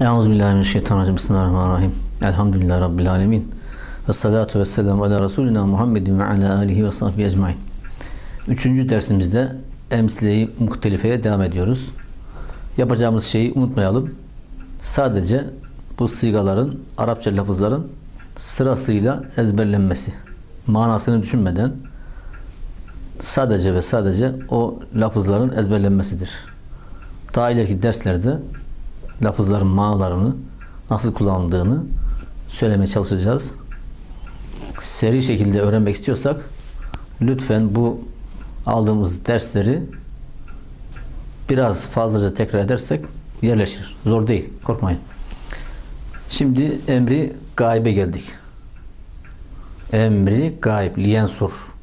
Euzubillahimineşşeytanirracim. Bismillahirrahmanirrahim. Elhamdülillahi Rabbil alemin. Ve salatu ve selamu ala Resulina Muhammedin ve ala alihi ve sahbihi ecmain. Üçüncü dersimizde emsile-i muhtelifeye devam ediyoruz. Yapacağımız şeyi unutmayalım. Sadece bu sigaların, Arapça lafızların sırasıyla ezberlenmesi. Manasını düşünmeden sadece ve sadece o lafızların ezberlenmesidir. Daha ileriki derslerde lafızların manalarını nasıl kullanıldığını söylemeye çalışacağız. Seri şekilde öğrenmek istiyorsak lütfen bu aldığımız dersleri biraz fazlaca tekrar edersek yerleşir. Zor değil. Korkmayın. Şimdi emri gaybe geldik. Emri gayb. Liyensur.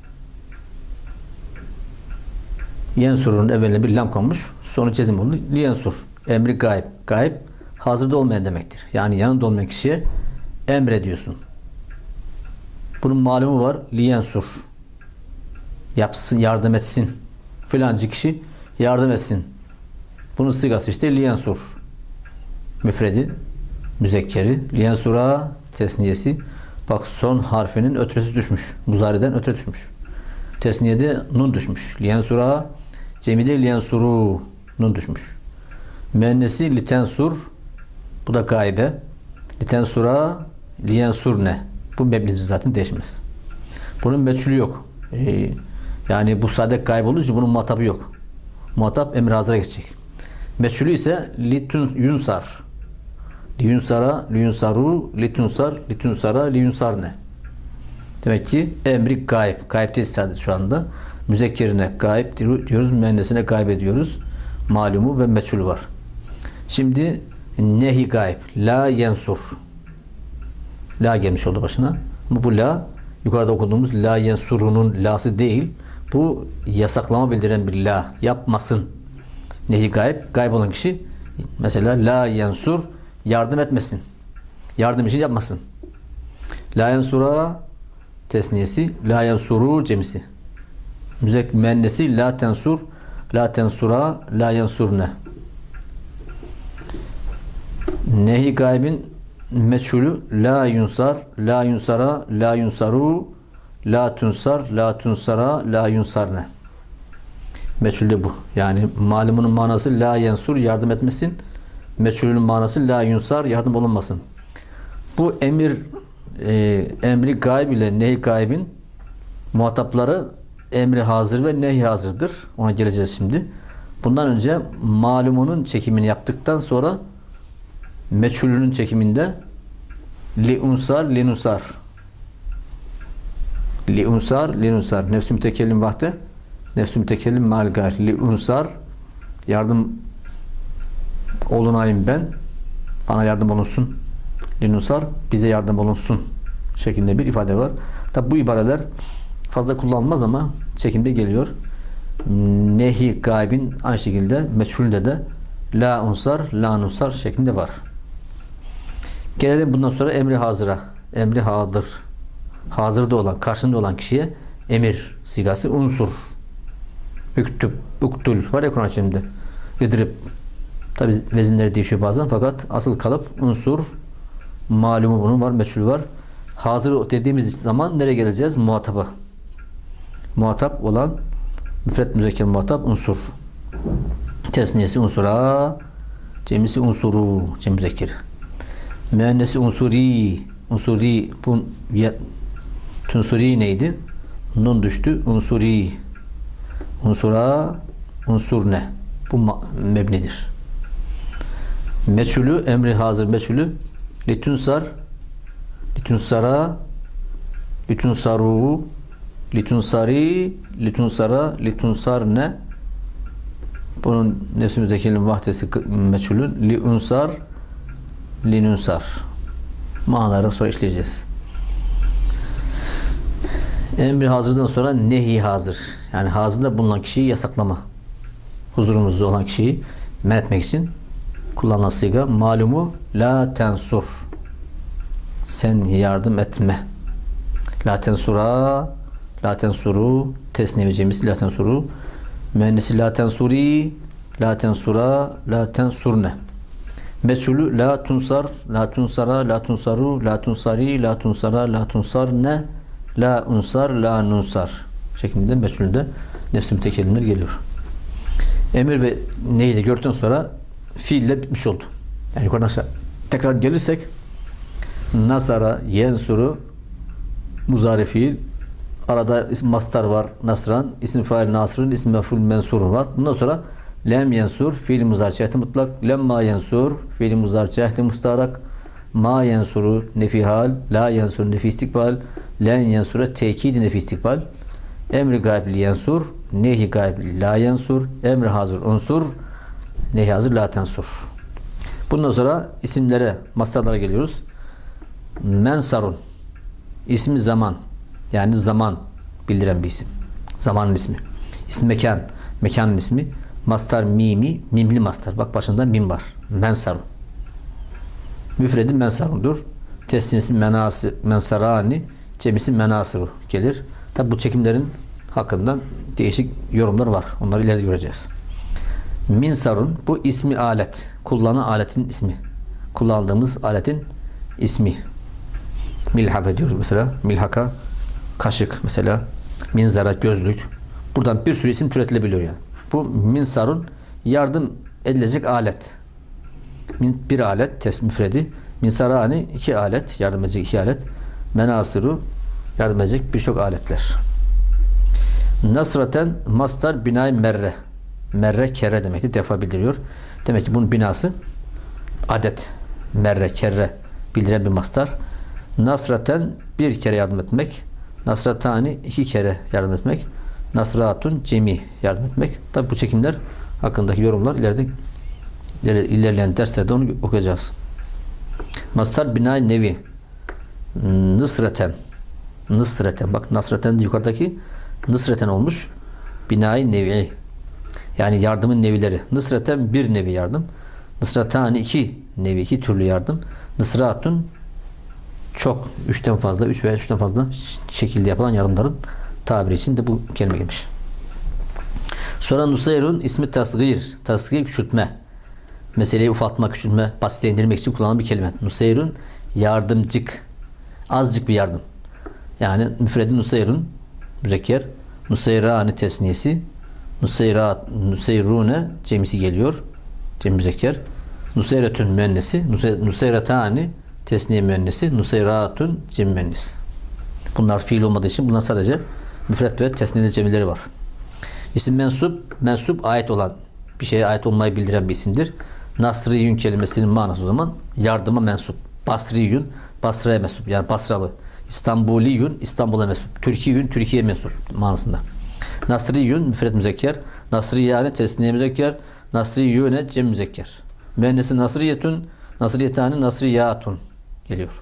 Yensur'un evveline bir lam konmuş. Sonu cezim oldu. Liyensur. Emri gayb. Gayb hazırda olmayan demektir. Yani yanında olmayan kişiye emrediyorsun. Bunun malumu var. Liyensur. Yapsın, yardım etsin. Filancı kişi yardım etsin. Bunun sigası işte liyensur. Müfredi, müzekkeri. Liyensura tesniyesi. Bak son harfinin ötresi düşmüş. Muzariden ötre düşmüş. Tesniyede nun düşmüş. Liyensura cemide liyensuru nun düşmüş. Müennesi litensur bu da gaybe. Litensura liyensur ne? Bu mebni zaten değişmez. Bunun meçhulü yok. Ee, yani bu sadek gayb olduğu için bunun muhatabı yok. Muhatap emir hazıra geçecek. Meçhulü ise litun yunsar. Liyunsara, liyunsaru, litunsar, litunsara, liyunsar ne? Demek ki emri gayb. Gayb değil sadece şu anda. Müzekkerine gayb diyoruz, müennesine gayb ediyoruz. Malumu ve meçhul var. Şimdi nehi gayb. La yensur. La gelmiş oldu başına. Ama bu la yukarıda okuduğumuz la yensurunun lası değil. Bu yasaklama bildiren bir la. Yapmasın. Nehi gayb. Gayb olan kişi mesela la yensur yardım etmesin. Yardım için yapmasın. La yensura tesniyesi, la yensuru cemisi. Müennesi la tensur, la tensura, la yensurne. Nehi gaybin meçhulü la yunsar, la yunsara, la yunsaru, la tunsar, la tunsara, la yunsarne. Meçhulü bu. Yani malumunun manası la yensur yardım etmesin. Meçhulün manası la yunsar yardım olunmasın. Bu emir e, emri gayb ile nehi gaybin muhatapları emri hazır ve nehi hazırdır. Ona geleceğiz şimdi. Bundan önce malumunun çekimini yaptıktan sonra meçhulünün çekiminde li unsar li nusar li unsar li nusar nefsü mütekellim vahde nefsü mütekellim mal gar li unsar yardım olunayım ben bana yardım olunsun li nusar bize yardım olunsun şeklinde bir ifade var. Tabi bu ibareler fazla kullanılmaz ama çekimde geliyor. Nehi gaybin aynı şekilde meçhulde de la unsar la nusar şeklinde var. Gelelim bundan sonra emri hazıra. Emri hadır. Hazırda olan, karşında olan kişiye emir sigası unsur. Üktüb, uktul var ya Kur'an-ı Kerim'de. Tabi vezinleri değişiyor bazen fakat asıl kalıp unsur malumu bunun var, meçhul var. Hazır dediğimiz zaman nereye geleceğiz? Muhataba. Muhatap olan müfret müzekker muhatap unsur. Tesniyesi unsura, cemisi unsuru, cem müzekkeri. Müennesi unsuri, unsuri, bu tunsuri neydi? Nun düştü, unsuri. Unsura, unsur ne? Bu mebnidir. Meçhulü, emri hazır meçhulü, litunsar, litunsara, litunsaru, litunsari, litunsara, litunsar ne? Bunun nefsi mütekellim vahdesi meçhulün, li unsar, linunsar. Manaları sonra işleyeceğiz. Emri hazırdan sonra nehi hazır. Yani hazırda bulunan kişiyi yasaklama. Huzurumuzda olan kişiyi men etmek için kullanılan siga malumu la tensur. Sen yardım etme. La tensura la tensuru tesnevicimiz la tensuru müennesi la tensuri la tensura la tensurne Mesulü la tunsar, la tunsara, la tunsaru, la tunsari, la tunsara, la tunsar ne, la unsar, la nunsar şeklinde mesulünde nefsi mütekellimler geliyor. Emir ve neyi de gördükten sonra fiille bitmiş oldu. Yani yukarıdan tekrar gelirsek nasara, yensuru, muzari fiil arada isim mastar var nasran. İsim fail nasrın isim meful mensurun var. Bundan sonra lem yensur fiil muzari cehdi mutlak. Lem ma yensur fiil muzari cehdi mustarak. Ma yensuru nefi hal la yensur nefi istikbal. Len yensura tekidi nefi istikbal. Emri gayb yensur nehi gayb la yensur. Emri hazır unsur nehi hazır la tensur. Bundan sonra isimlere mastarlara geliyoruz. Mensarun. İsmi zaman yani zaman bildiren bir isim. Zamanın ismi. İsim mekan. Mekanın ismi. Mastar mimi. Mimli mastar. Bak başında mim var. Mensarun. Müfredi mensarundur. Tesnisi menası, mensarani. Cemisi menasıru gelir. Tabi bu çekimlerin hakkında değişik yorumlar var. Onları ileride göreceğiz. Minsarun bu ismi alet. Kullanılan aletin ismi. Kullandığımız aletin ismi. Milhak diyoruz mesela. Milhaka kaşık mesela. Minzara gözlük. Buradan bir sürü isim türetilebiliyor yani. Bu minsarun yardım edilecek alet. Bir alet tes müfredi. Minsarani iki alet yardım edecek iki alet. Menasıru yardım edecek birçok aletler. Nasraten mastar binay merre. Merre kere demekti. Defa bildiriyor. Demek ki bunun binası adet. Merre kere bildiren bir mastar. Nasraten bir kere yardım etmek. Nasratani iki kere yardım etmek. Nasratun cemi yardım etmek. Tabi bu çekimler hakkındaki yorumlar ileride iler- ilerleyen derslerde onu okuyacağız. Mastar binay nevi. Nısreten. Nısreten. Bak Nasreten de yukarıdaki Nısreten olmuş. Binay nevi. Yani yardımın nevileri. Nısreten bir nevi yardım. Nısratani iki nevi, iki türlü yardım. Nısratun çok, üçten fazla, üç veya üçten fazla şekilde yapılan yardımların tabiri için de bu kelime gelmiş. Sonra Nusayrun ismi tasgir, tasgir küçültme. Meseleyi ufaltma, küçültme, basite indirmek için kullanılan bir kelime. Nusayrun yardımcık, azıcık bir yardım. Yani müfredi Nusayrun, müzekker, Nusayrani tesniyesi, Nusayrat, Nusayrune cemisi geliyor. Cem müzekker. Nusayretün müennesi, Nusay- Nusayratani tesniye müennesi, Nusayratun cem müennesi. Bunlar fiil olmadığı için bunlar sadece müfret ve tesniye cemileri var. İsim mensup, mensup ait olan bir şeye ait olmayı bildiren bir isimdir. Nasriyün kelimesinin manası o zaman yardıma mensup. Basriyün, Basra'ya mensup. Yani Basralı. İstanbuliyün, İstanbul'a mensup. Türkiyün, Türkiye'ye mensup manasında. Nasriyün, müfret müzekker. Nasriyane, tesniye müzekker. Nasriyüne, cem müzekker. Müennesi nasriyetün, nasriyetani, nasriyatun geliyor.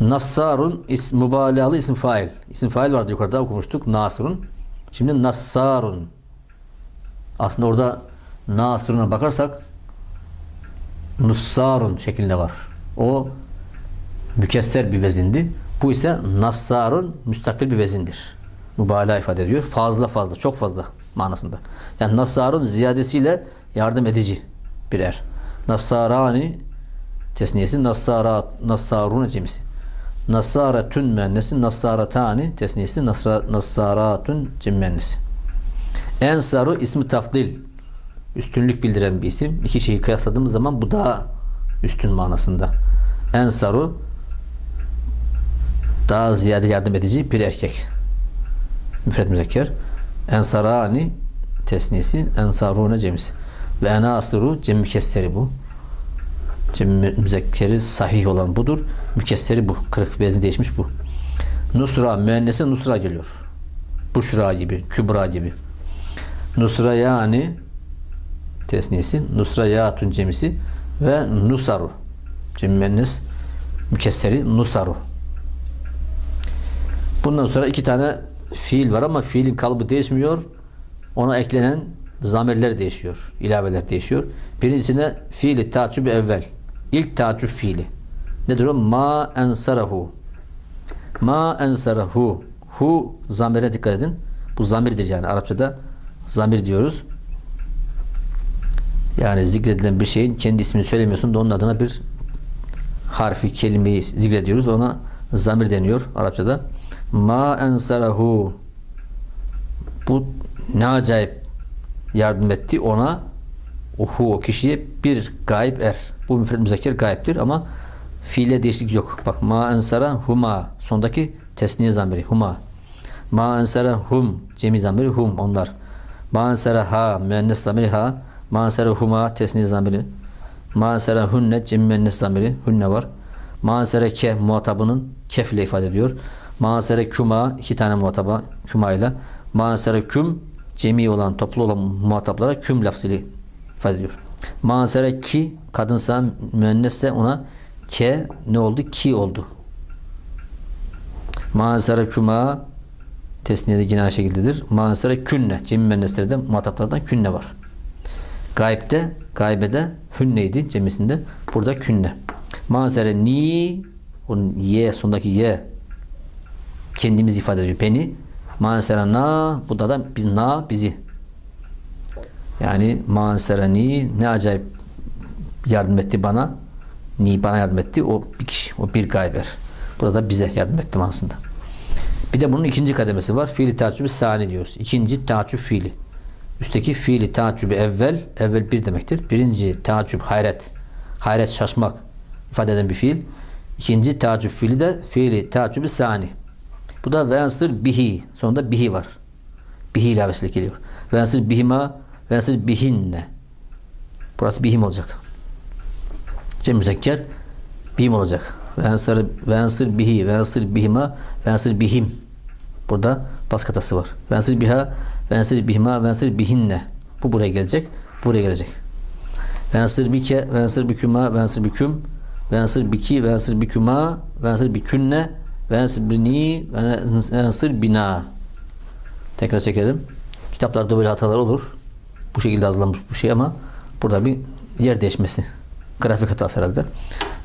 Nassarun is, mübalağalı isim fail. İsim fail vardı yukarıda okumuştuk. Nasrun. Şimdi Nassarun. Aslında orada Nasrun'a bakarsak Nussarun şeklinde var. O mükesser bir vezindi. Bu ise Nassarun müstakil bir vezindir. Mübalağa ifade ediyor. Fazla fazla, çok fazla manasında. Yani Nassarun ziyadesiyle yardım edici bir er. Nassarani tesniyesi Nassarat, Nassarun cemisi. Nassaretün müennesi, Nassaratani tesniyesi, Nasra, Nassaratun cem müennesi. Ensaru ismi tafdil. Üstünlük bildiren bir isim. İki şeyi kıyasladığımız zaman bu daha üstün manasında. Ensaru daha ziyade yardım edici bir erkek. Müfred müzekker. Ensarani tesniyesi, ensarune cemisi. Ve enasıru cem mükesseri bu. Müzekkeri sahih olan budur. Mükesseri bu. Kırık vezni değişmiş bu. Nusra müennesi Nusra geliyor. Buşra gibi, Kübra gibi. Nusra yani tesniyesi, Nusra yatun cemisi ve Nusaru. Cem müennes mükesseri Nusaru. Bundan sonra iki tane fiil var ama fiilin kalıbı değişmiyor. Ona eklenen zamirler değişiyor. ilaveler değişiyor. Birincisine fiili taçübü evvel. İlk taçüb fiili. Nedir o? Ma ensarahu. Ma ensarahu. Hu zamire dikkat edin. Bu zamirdir yani Arapçada zamir diyoruz. Yani zikredilen bir şeyin kendi ismini söylemiyorsun da onun adına bir harfi, kelimeyi zikrediyoruz. Ona zamir deniyor Arapçada. Ma ensarahu bu ne acayip yardım etti ona ohu o kişiye bir gayb er. Bu müfred müzekker gayiptir ama fiile değişiklik yok. Bak ma ensara huma sondaki tesniye zamiri huma. Ma ensara hum cemi zamiri hum onlar. Ma ensara ha müennes zamiri ha. Ma ensara huma tesniye zamiri. Ma ensara hunne cemi müennes zamiri hunne var. Ma ensara ke muhatabının kef ile ifade ediyor. Ma ensara kuma iki tane muhataba kuma ile. Ma ensara küm cemi olan toplu olan muhataplara küm lafzıyla ifade ediyor. Ma ensara ki kadınsa müennesse ona ke ne oldu? Ki oldu. Manzara kuma tesniyede yine aynı şekildedir. Manzara künne. Cemi müenneslerde muhataplardan künne var. Gayipte, gaybede hünneydi cemisinde. Burada künne. Manzara ni onun ye sondaki ye kendimiz ifade ediyor. Beni. Manzara na bu da da biz na bizi. Yani manzara ni ne acayip yardım etti bana. Ni bana yardım etti. O bir kişi. O bir gayber. Burada da bize yardım etti aslında. Bir de bunun ikinci kademesi var. Fiili taaccübü sani diyoruz. İkinci taaccüp fiili. Üstteki fiili taaccübü evvel. Evvel bir demektir. Birinci taaccüp hayret. Hayret şaşmak ifade eden bir fiil. İkinci taaccüp fiili de fiili taaccübü sani. Bu da vensır bihi. Sonunda bihi var. Bihi ilavesiyle geliyor. Vensır bihima vensır bihinne. Burası bihim olacak. Cem müzekker bihim olacak. Vensır, vensır bihi, vensır bihima, vensır bihim. Burada bas katası var. Vensır biha, vensır bihima, vensır bihinne. Bu buraya gelecek. Buraya gelecek. Vensır bike, vensır biküma, vensır biküm, vensır biki, vensır biküma, vensır bikünne, vensır bini, vensır bina. Tekrar çekelim. Kitaplarda böyle hatalar olur. Bu şekilde hazırlanmış bu şey ama burada bir yer değişmesi. Grafik hatası herhalde.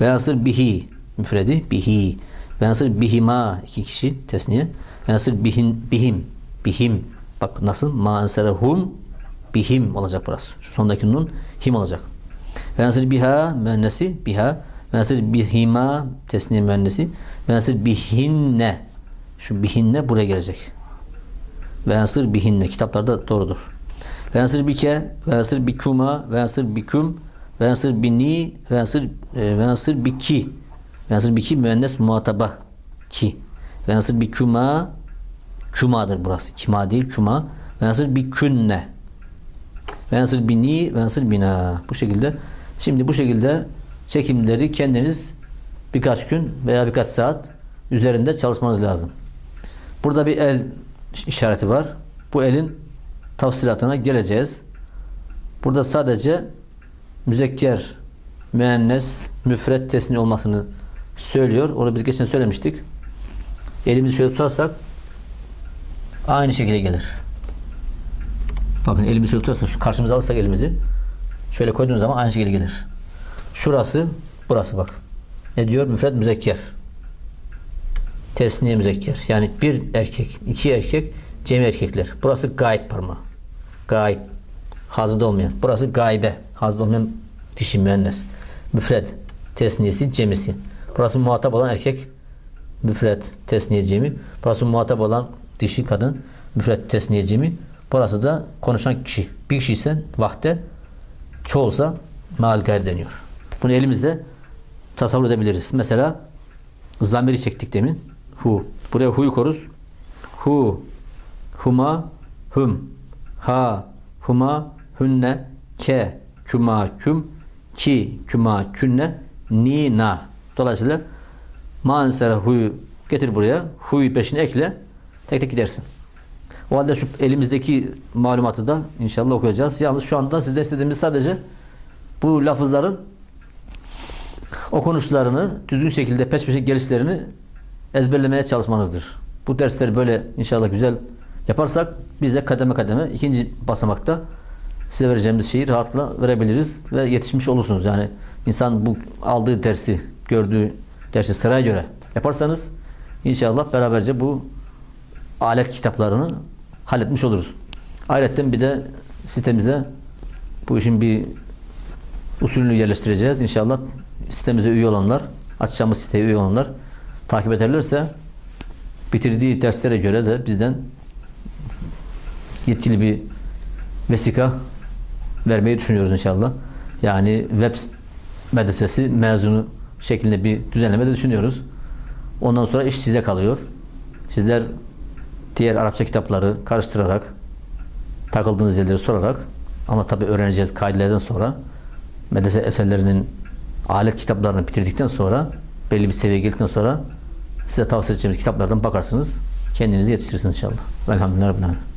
Vensır bihi müfredi bihi. Vensır bihima iki kişi tesniye. Vensır bihin bihim bihim. Bak nasıl? Ma hum bihim olacak burası. Şu sondaki nun him olacak. Vensır biha müennesi biha. Vensır bihima tesniye müennesi. Vensır bihinne. Şu bihinne buraya gelecek. Vensır bihinne. Kitaplarda doğrudur. Vensır bike, vensır bikuma, vensır biküm, vensır bini, vensır, e, vensır biki. Vensır biki müennes muhataba ki. Vensır bikuma kümadır burası. Kima değil küma. Vensır bikünne. Vensır bini, vensır bina. Bu şekilde. Şimdi bu şekilde çekimleri kendiniz birkaç gün veya birkaç saat üzerinde çalışmanız lazım. Burada bir el işareti var. Bu elin tafsilatına geleceğiz. Burada sadece müzekker, müennes, müfret tesni olmasını söylüyor. Onu biz geçen söylemiştik. Elimizi şöyle tutarsak aynı şekilde gelir. Bakın elimizi şöyle tutarsak, şu karşımıza alırsak elimizi şöyle koyduğumuz zaman aynı şekilde gelir. Şurası, burası bak. Ne diyor? Müfret müzekker. Tesniye müzekker. Yani bir erkek, iki erkek, cemi erkekler. Burası gayb parmağı. Gayb. Hazırda olmayan. Burası gaybe. Hazırda olmayan dişi müennes. Müfret. Tesniyesi, cemisi. Burası muhatap olan erkek. Müfret, tesniye, cemi. Burası muhatap olan dişi kadın. Müfret, tesniye, cemi. Burası da konuşan kişi. Bir kişi ise vahde, çoğulsa gayr deniyor. Bunu elimizde tasavvur edebiliriz. Mesela zamiri çektik demin. Hu. Buraya hu'yu koruz. Hu, huma, hum, ha, huma, hünne, ke, küma, küm, ki, küma, künne, ni, na. Dolayısıyla mansera huyu getir buraya. Huyu peşine ekle. Tek tek gidersin. O halde şu elimizdeki malumatı da inşallah okuyacağız. Yalnız şu anda sizden istediğimiz sadece bu lafızların okunuşlarını düzgün şekilde peş peşe gelişlerini ezberlemeye çalışmanızdır. Bu dersleri böyle inşallah güzel yaparsak biz de kademe kademe ikinci basamakta size vereceğimiz şeyi rahatla verebiliriz ve yetişmiş olursunuz. Yani insan bu aldığı dersi, gördüğü dersi sıraya göre yaparsanız inşallah beraberce bu alet kitaplarını halletmiş oluruz. Ayrıca bir de sitemize bu işin bir usulünü yerleştireceğiz. İnşallah sitemize üye olanlar, açacağımız siteye üye olanlar takip ederlerse bitirdiği derslere göre de bizden yetkili bir vesika vermeyi düşünüyoruz inşallah. Yani web medresesi mezunu şeklinde bir düzenleme de düşünüyoruz. Ondan sonra iş size kalıyor. Sizler diğer Arapça kitapları karıştırarak takıldığınız yerleri sorarak ama tabi öğreneceğiz kaidelerden sonra medrese eserlerinin alet kitaplarını bitirdikten sonra belli bir seviyeye geldikten sonra size tavsiye edeceğimiz kitaplardan bakarsınız. Kendinizi yetiştirirsiniz inşallah. Velhamdülillah.